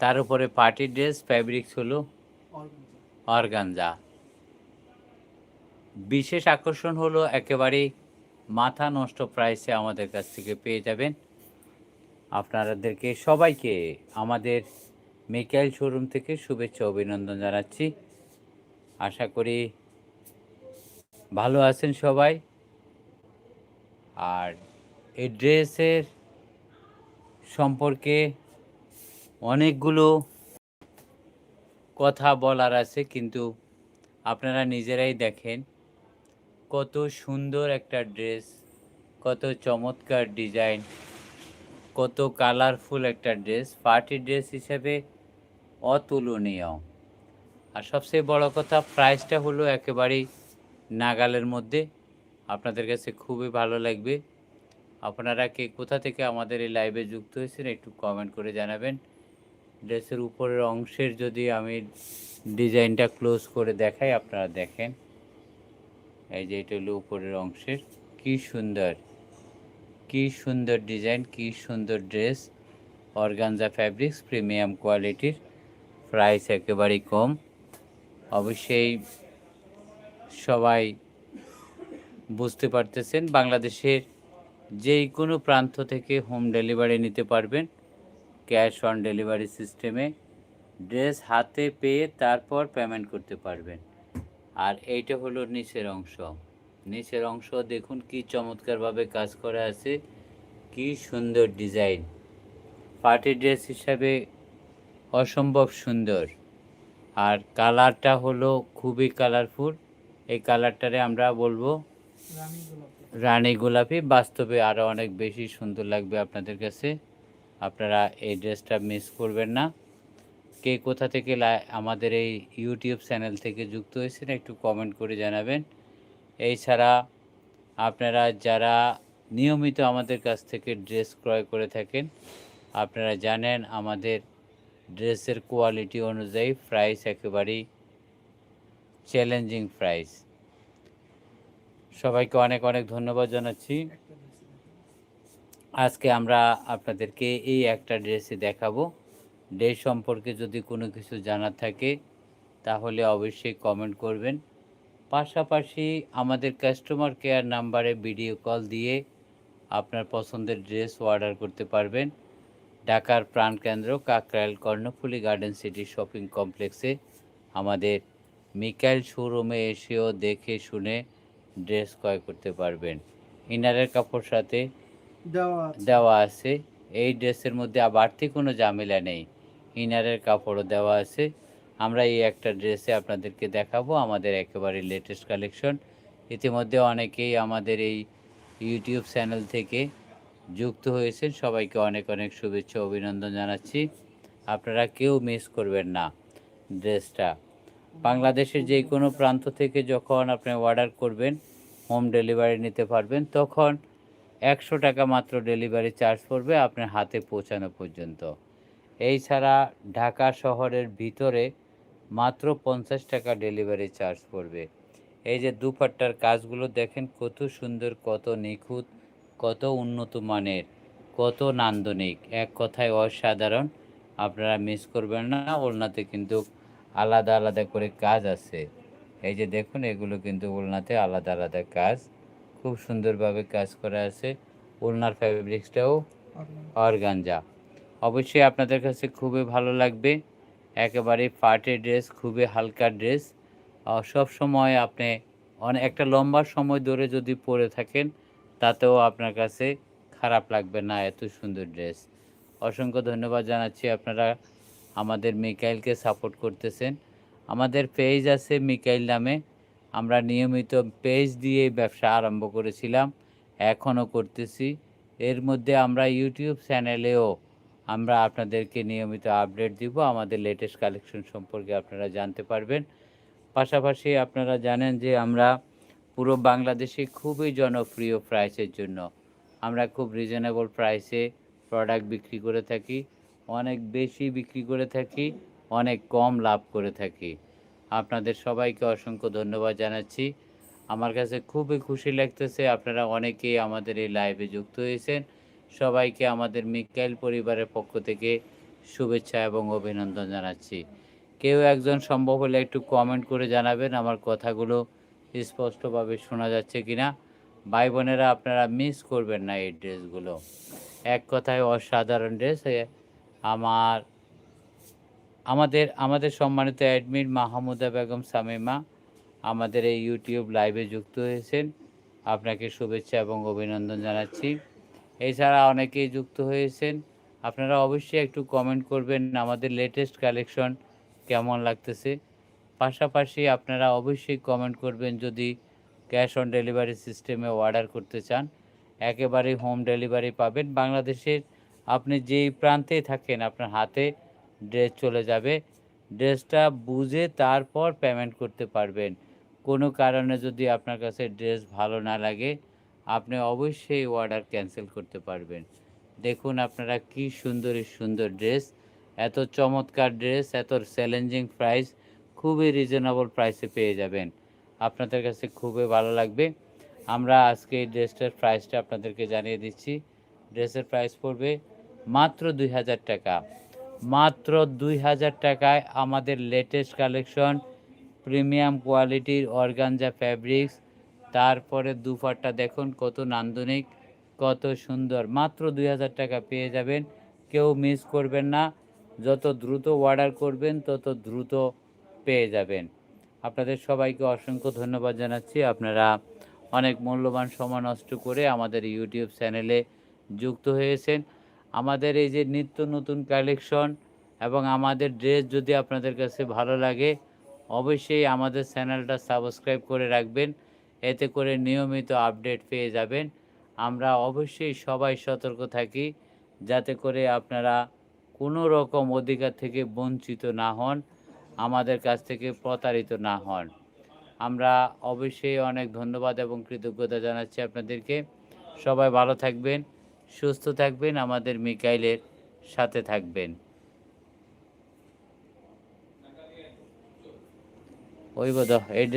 তার উপরে party dress, fabrics হলো অর্গানজা। বিশেষ আকর্ষণ হলো একেবারেই মাথা নষ্ট প্রাইসে আমাদের কাছ থেকে পেয়ে যাবেন। আপনাদেরকে সবাইকে আমাদের মেকাইল শোরুম থেকে শুভেচ্ছা, অভিনন্দন জানাচ্ছি। আশা করি ভালো আছেন সবাই। আর এই ড্রেসের সম্পর্কে অনেকগুলো কথা বলার আছে, কিন্তু আপনারা নিজেরাই দেখেন কত সুন্দর একটা ড্রেস, কত চমৎকার ডিজাইন, কত কালারফুল একটা ড্রেস, পার্টি ড্রেস হিসেবে অতুলনীয়। আর সবচেয়ে বড় কথা, প্রাইসটা হলো একেবারেই নাগালের মধ্যে। আপনাদের কাছে খুবই ভালো লাগবে। আপনারা কে, কোথা থেকে আমাদের এই লাইভে যুক্ত হয়েছেন একটু কমেন্ট করে জানাবেন। ড্রেসের উপরের অংশের যদি আমি ডিজাইনটা ক্লোজ করে দেখাই, আপনারা দেখেন। এই যে এটা হলো উপরের অংশের। কি সুন্দর কি সুন্দর ডিজাইন, কি সুন্দর ড্রেস। অর্গানজা ফ্যাব্রিক্স, প্রিমিয়াম কোয়ালিটির। প্রাইস একেবারেই কম। অবশ্যই সবাই বুঝতে পারতেছেন, বাংলাদেশের যে কোনো প্রান্ত থেকে হোম ডেলিভারি নিতে পারবেন। ক্যাশ অন ডেলিভারি সিস্টেমে ড্রেস হাতে পেয়ে তারপর পেমেন্ট করতে পারবেন। আর এইটা হলো নিচের অংশ। নিচের অংশ দেখুন কি চমৎকারভাবে কাজ করা আছে। কি সুন্দর ডিজাইন। পার্টি ড্রেস হিসাবে অসম্ভব সুন্দর। আর কালারটা হলো খুবই কালারফুল। এই কালারটারে আমরা বলব রানী গোলাপি। বাস্তবে আরও অনেক বেশি সুন্দর লাগবে আপনাদের কাছে। আপনারা এই ড্রেসটা মিস করবেন না। কে কোথা থেকে আমাদের এই ইউটিউব চ্যানেল থেকে যুক্ত হয়েছেন একটু কমেন্ট করে জানাবেন। এছাড়া আপনারা যারা নিয়মিত আমাদের কাছ থেকে ড্রেস ক্রয় করে থাকেন, আপনারা জানেন আমাদের ড্রেসের কোয়ালিটি অনুযায়ী প্রাইস একেবারেই চ্যালেঞ্জিং প্রাইস সবাইকে অনেক অনেক ধন্যবাদ জানাচ্ছি। আজকে আমরা আপনাদেরকে এই একটা ড্রেসই দেখাবো। ড্রেস সম্পর্কে যদি কোনো কিছু জানার থাকে, তাহলে অবশ্যই কমেন্ট করবেন। পাশাপাশি আমাদের কাস্টমার কেয়ার নাম্বারে ভিডিও কল দিয়ে আপনার পছন্দের ড্রেস অর্ডার করতে পারবেন। ঢাকার প্রাণকেন্দ্র Kakrail Karnaphuli garden city shopping কমপ্লেক্সে আমাদের মিকাইল শোরুমে এসেও দেখে শুনে ড্রেস ক্রয় করতে পারবেন। ইনারের কাপড় সাথে দেওয়া আছে। এই ড্রেসের মধ্যে বাড়তি কোনো ঝামেলা নেই। ইনারের কাপড়ও দেওয়া আছে। আমরা এই একটা ড্রেসে আপনাদেরকে দেখাবো আমাদের একেবারে লেটেস্ট কালেকশন ইতিমধ্যে অনেকেই আমাদের এই ইউটিউব চ্যানেল থেকে যুক্ত হয়েছেন। সবাইকে অনেক অনেক শুভেচ্ছা, অভিনন্দন জানাচ্ছি। আপনারা কেউ মিস করবেন না ড্রেসটা। বাংলাদেশের যে কোনো প্রান্ত থেকে যখন আপনি অর্ডার করবেন হোম ডেলিভারি নিতে পারবেন, তখন একশো টাকা মাত্র ডেলিভারি চার্জ পড়বে আপনার হাতে পৌঁছানো পর্যন্ত। এই ছাড়া ঢাকা শহরের ভিতরে মাত্র পঞ্চাশ টাকা ডেলিভারি চার্জ পড়বে। এই যে দুপাট্টার কাজগুলো দেখেন, কত সুন্দর, কত নিখুঁত, কত উন্নত মানের, কত নান্দনিক। এক কথায় অসাধারণ, আপনারা মিস করবেন না, ওলনাতে কিন্তু আলাদা আলাদা করে কাজ আছে। এই যে দেখুন, এগুলো কিন্তু ওলনাতে আলাদা আলাদা কাজ। খুব সুন্দরভাবে কাজ করা আছে। ওলনার ফ্যাব্রিক্সটাও অর্গানজা। অবশ্যই আপনাদের কাছে খুবই ভালো লাগবে। একেবারে পার্টি ড্রেস, খুবই হালকা ড্রেস। সব সময় আপনি অনেক একটা লম্বা সময় ধরে যদি পরে থাকেন, তাতেও আপনার কাছে খারাপ লাগবে না, এত সুন্দর ড্রেস। অসংখ্য ধন্যবাদ জানাচ্ছি আপনারা আমাদের মিকাইলকে সাপোর্ট করতেছেন। আমাদের পেজ আছে মিকাইল নামে। আমরা নিয়মিত পেজ দিয়ে ব্যবসা আরম্ভ করেছিলাম, এখনও করতেছি। এর মধ্যে আমরা ইউটিউব চ্যানেলেও আমরা আপনাদেরকে নিয়মিত আপডেট দিব, আমাদের লেটেস্ট কালেকশন সম্পর্কে আপনারা জানতে পারবেন। পাশাপাশি আপনারা জানেন যে আমরা পুরো বাংলাদেশে খুবই জনপ্রিয় প্রাইসের জন্য। আমরা খুব রিজনেবল প্রাইসে প্রোডাক্ট বিক্রি করে থাকি, অনেক বেশি বিক্রি করে থাকি, অনেক কম লাভ করে থাকি। আপনাদের সবাইকে অসংখ্য ধন্যবাদ জানাচ্ছি। আমার কাছে খুবই খুশি লাগতেছে আপনারা অনেকেই আমাদের এই লাইভে যুক্ত হয়েছেন। সবাইকে আমাদের মিকাইল পরিবারের পক্ষ থেকে শুভেচ্ছা এবং অভিনন্দন জানাচ্ছি। কেউ একজন সম্ভব হলে একটু কমেন্ট করে জানাবেন, আমার কথাগুলো স্পষ্টভাবে শোনা যাচ্ছে কিনা। ভাই বোনেরা, আপনারা মিস করবেন না এই ড্রেসগুলো এক কথায় অসাধারণ ড্রেস আমার আমাদের আমাদের সম্মানিত অ্যাডমিন মাহমুদা বেগম সামিমা আমাদের এই ইউটিউব লাইভে যুক্ত হয়েছেন। আপনাকে শুভেচ্ছা এবং অভিনন্দন জানাচ্ছি। এছাড়া অনেকেই যুক্ত হয়েছেন। আপনারা অবশ্যই একটু কমেন্ট করবেন আমাদের লেটেস্ট কালেকশন কেমন লাগতেছে। পাশাপাশি আপনারা অবশ্যই কমেন্ট করবেন যদি ক্যাশ অন ডেলিভারি সিস্টেমে অর্ডার করতে চান। একেবারে হোম ডেলিভারি পাবেন। বাংলাদেশের আপনি যেই প্রান্তেই থাকেন আপনার হাতে ড্রেস চলে যাবে। ড্রেসটা বুঝে তারপর পেমেন্ট করতে পারবেন। কোনো কারণে যদি আপনার কাছে ড্রেস ভালো না লাগে, আপনি অবশ্যই অর্ডার ক্যান্সেল করতে পারবেন। দেখুন আপনারা কি সুন্দরী, সুন্দর ড্রেস এত চমৎকার ড্রেস এত চ্যালেঞ্জিং প্রাইস খুবই রিজনেবল প্রাইসে পেয়ে যাবেন। আপনাদের কাছে খুবই ভালো লাগবে। আমরা আজকে এই ড্রেসটার প্রাইসটা আপনাদেরকে জানিয়ে দিচ্ছি। ড্রেসের প্রাইস পড়বে মাত্র দুই হাজার টাকা। মাত্র দুই হাজার টাকায় আমাদের লেটেস্ট কালেকশন প্রিমিয়াম কোয়ালিটির অর্গানজা ফ্যাব্রিক্স তারপরে দুপাটটা দেখুন, কত নান্দনিক, কত সুন্দর। মাত্র দুই হাজার টাকা পেয়ে যাবেন। কেউ মিস করবেন না। যত দ্রুত অর্ডার করবেন, তত দ্রুত পেয়ে যাবেন। আপনাদের সবাইকে অসংখ্য ধন্যবাদ জানাচ্ছি। আপনারা অনেক মূল্যবান সময় নষ্ট করে আমাদের ইউটিউব চ্যানেলে যুক্ত হয়েছেন। আমাদের এই যে নিত্য নতুন কালেকশন এবং আমাদের ড্রেস যদি আপনাদের কাছে ভালো লাগে, অবশ্যই আমাদের চ্যানেলটা সাবস্ক্রাইব করে রাখবেন। এতে করে নিয়মিত আপডেট পেয়ে যাবেন। আমরা অবশ্যই সবাই সতর্ক থাকি, যাতে করে আপনারা কোনো রকম অধিকার থেকে বঞ্চিত না হন, আমাদের কাছ থেকে প্রতারিত না হন। আমরা অবশ্যই অনেক ধন্যবাদ এবং কৃতজ্ঞতা জানাচ্ছি আপনাদেরকে। সবাই ভালো থাকবেন। সুস্থ থাকবেন আমাদের মিকাইলের সাথে থাকবেন। ওই বোধ